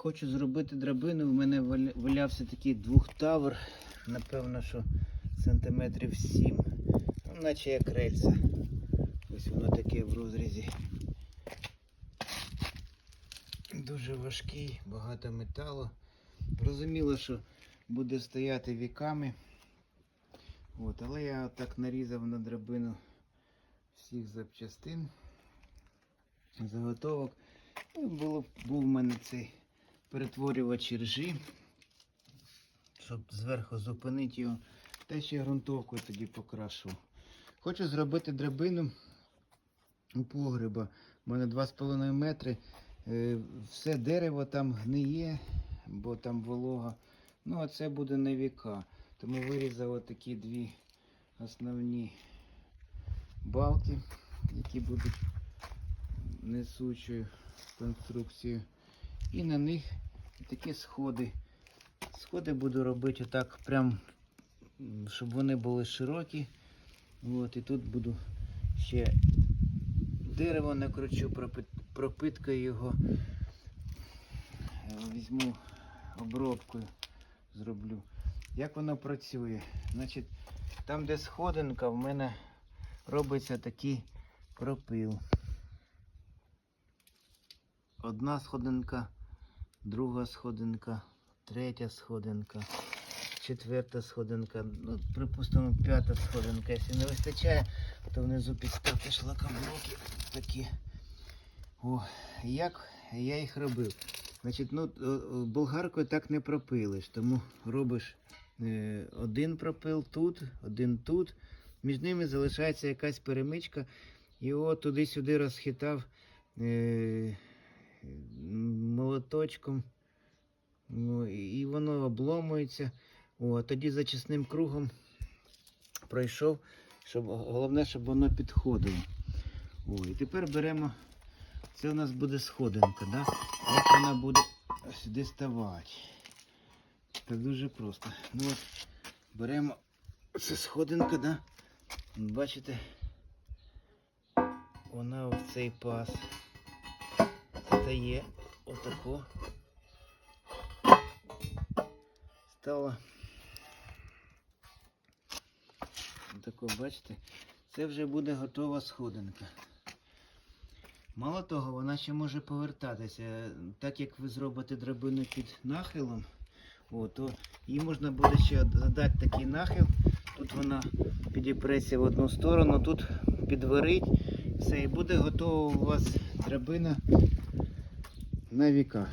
Хочу зробити драбину. В мене валявся такий двохтавр, напевно, що сантиметрів 7. Ну, наче як рельса. Ось воно таке в розрізі. Дуже важкий, багато металу. Розуміло, що буде стояти віками. От, але я отак нарізав на драбину всіх запчастин, заготовок. І було, був в мене цей перетворювач ржі, щоб зверху зупинити його. Та ще ґрунтовкою тоді покрашу. Хочу зробити драбину у погреба. У мене 2,5 метри. Е, Все дерево там гниє, бо там волога. Ну, а це буде на віка. Тому вирізав отакі дві основні балки, які будуть несучою конструкцією. І на них такі сходи. Сходи буду робити отак, прям, щоб вони були широкі. От, і тут буду ще дерево накручу, пропит, пропиткою його. Е, Візьму обробкою, зроблю. Як воно працює? Значить, там, де сходинка, в мене робиться такий пропил. Одна сходинка, друга сходинка, третя сходинка, четверта сходинка, ну, припустимо, п'ята сходинка. Якщо не вистачає, то внизу підставки шлакоблоки такі. О, як я їх робив? Значить, ну, болгаркою так не пропилиш, тому робиш е, один пропил тут, один тут. Між ними залишається якась перемичка. І от туди-сюди розхитав е, молоточком. Ну, і воно обломується. О, тоді зачисним кругом пройшов, щоб, головне, щоб воно підходило. О, і тепер беремо. Це у нас буде сходинка, да? Як вона буде сюди ставати. Це дуже просто. Ну от, беремо це сходинка, да? Бачите? Вона в цей паз стає отако. Стала. Отако, бачите? Це вже буде готова сходинка. Мало того, вона ще може повертатися. Так як ви зробите драбину під нахилом, о, то їй можна буде ще додати такий нахил. Тут вона підіпреться в одну сторону, тут підварить. Все, і буде готова у вас драбина на віка.